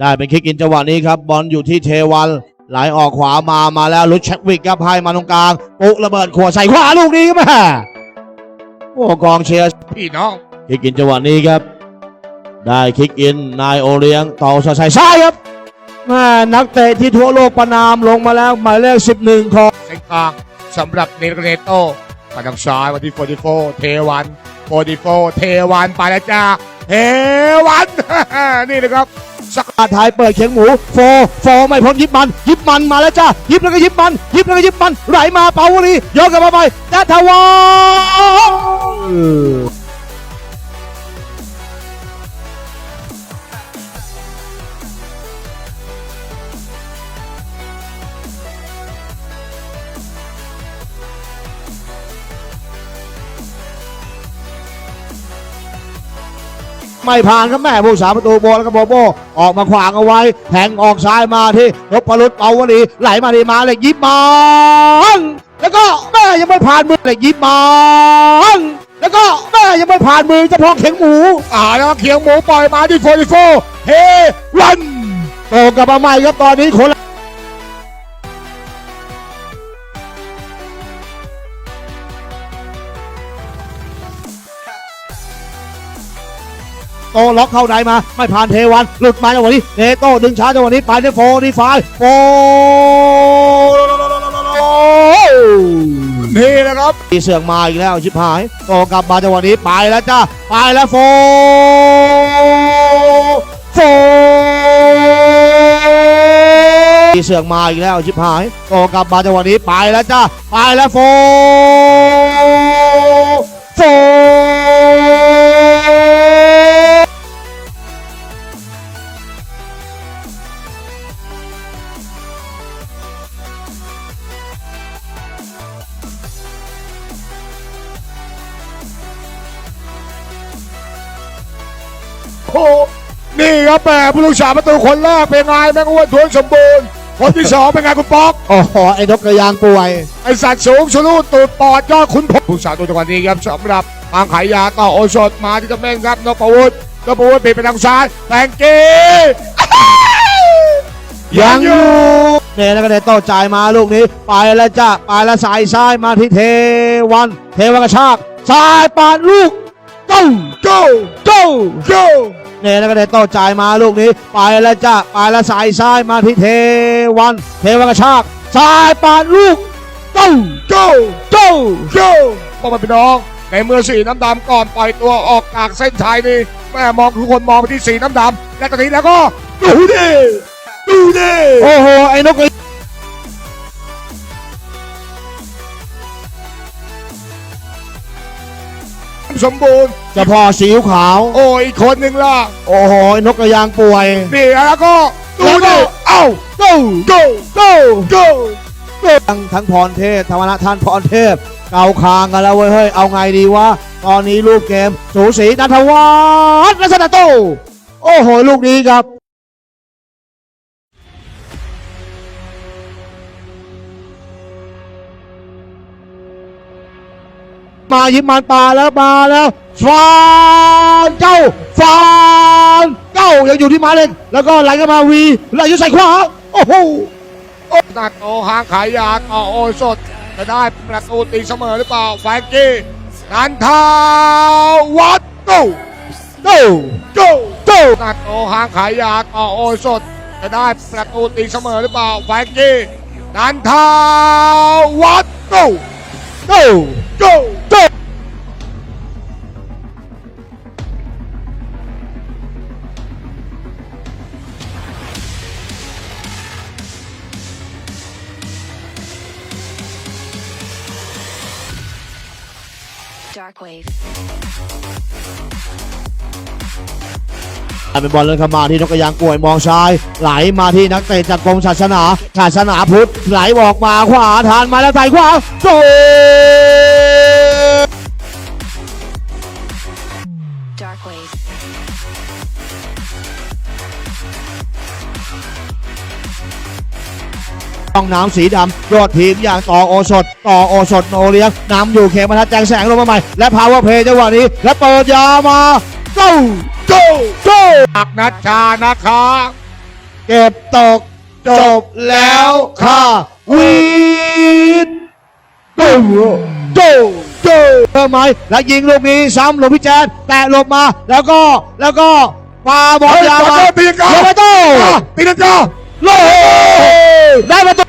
ได้เป็นคิกอินจังหวะนี้ครับบอลอยู่ที่เทวันไหลออกขวามามาแล้วลุชเชควิกครับให้มาตรงกลางปุ๊ระเบิดขวดใส่ขวาลูกนี้ครับแม่โอ้กองเชียร์พี่น้องคิกอินจังหวะนี้ครับ ได้คิกอินนายโอเลียงต่อสดใส่ซ้ายครับแม่นักเตะที่ทั่วโลกประนามลงมาแล้วหมายเลข 11 ของเส้นกลางสำหรับเนโรเนโตมาทางซ้ายวันที่44เทวัน44เทวันไปแล้วจ้าเทวันนี่นะครับ สักอาไทยเปิดเขียงหมูโฟโฟไม่พ้นยิบมันยิบมันมาแล้วจ้ายิบแล้วก็ยิบมันยิบแล้วก็ยิบมันไหลมาเปาวลียกกลับมาไปนัทวัฒน์ ไม่ผ่านครับแม่ผู้สาประตูโบแล้วก็โบโบออกมาขวางเอาไว้แทงออกซ้ายมาที่นพรุษเปาวลีไหลมาดีมาเหล็กยิบมันแล้วก็แม่ยังไม่ผ่านมือเหล็กยิบมันแล้วก็แม่ยังไม่ผ่านมือเฉพาะเข็งหมูอ่าแล้วก็เขียงหมูปล่อยมาที่44เฮวันโตกลับมาใหม่ครับตอนนี้ค โตล็อกเข้าในมา ไม่ผ่านเทวัน หลุดมาจังหวะนี้เนโต้ดึงช้าจังหวะนี้ไปที่โฟดีไฟโฟนี่นะครับมีเสือกมาอีกแล้วชิบหายโตกลับมาจังหวะนี้ไปแล้วจ้าไปแล้วโฟโฟมีเสือกมาอีกแล้วชิบหายโตกลับมาจังหวะนี้ไปแล้วจ้าไปแล้วโฟ โฟโอ้นี่ครับแม่ผู้ลูกสาวประตูคนแรกเป็นไงแม่งอ้วนท้วนสมบูรณ์คนที่สองเป็นไงคุณป๊อกโอ้โหไอ้นกกระยางป่วย ไอสัตว์สูงชะลูดตูดปอดยอดขุนพลผู้สาวตัวจังหวะนี้ครับสำหรับทางขายยาต่อโอสดมาที่ตำแหน่งครับนพวุฒินพวุฒิปิดไปทางซ้ายแตงเกยังอยู่เนี่ยแล้วก็ได้โต้จ่ายมาลูกนี้ ไปแล้วจ้าไปแล้วสายซ้ายมาที่เทวัน เทวันกระชากซ้ายปาดลูก เก้าโก้เก้าโก้เนี่ยแล้วก็ได้โต้จ่ายมาลูกนี้ ไปแล้วจ้าไปแล้วสายซ้ายมาที่เทวัน เทวันกระชากซ้ายปาดลูกเก้าโก้เก้าโก้พ่อแม่พี่น้องในเมื่อสีน้ำดำก่อนปล่อยตัวออกจากเส้นชัยนี่แม่มองทุกคนมองไปที่สีน้ำดำและตอนนี้แล้วก็ดูดิดูดิโอ้โหไอ้นกกร สมบูรณ์ เจะพอสีขาว โอ้ยอีกคนหนึ่งล่ะ โอ้โหไอ้นกกระยางป่วย นี่แล้วก็ดูแล้วก็ ดิเอ้าเก้าโก้เก้าโก้ทั้งทั้งพรเทพธรรมนัฐท่านพรเทพเกาคางกันแล้วเว้ยเฮ้ยเอาไงดีวะตอนนี้ลูกเกมสูสีนัทวัฒน์รัชนาโต โอ้โห ลูกนี้ครับ มายิมมันปลาแล้วมาแล้วฟานเจ้าฟานเจ้ายังอยู่ที่หมาเล็กแล้วก็ไหลกันมาวีไหลอยู่ใส่ขวาโอ้โหนาโตหางขายยาต่อโอสดจะได้ประตูตีเสมอหรือเปล่าแฟรงกี้นันทาวัดโก้โต้โก้โต้นาโตหางขายยาต่อโอสดจะได้ประตูตีเสมอหรือเปล่าแฟรงกี้นันทาวัดโก้โต้โก้โต้ Dark Wave. เป็นบอลเล่นเข้ามาที่นกกระยางป่วยมองซ้าย ไหลมาที่นักเตะจากกรมศาสนาศาสนาพุทธไหลออกมาขวาทานมาแล้วใส่ขวาโจ ต้องน้ำสีดำยอดทีมอย่างต่อโอสดต่อโอสดโนเลี้ยงนำอยู่เขมทัศน์แจงแสงลงมาใหม่ และพาวเวอร์เพย์จังหวะนี้ และเปิดยาวมาโก้โก้โก้อักนัชชานะคะ เก็บตก จบแล้วค่ะวีดดูดูดูเพิ่มไหมแล้วยิงลูกนี้ซ้ำหลบพี่แจนแตะหลบมาแล้วก็แล้วก็ปาบอลเฮ้ยยาวขอมาโทษตีกาโรเบโตตีนันจาโลได้ประตู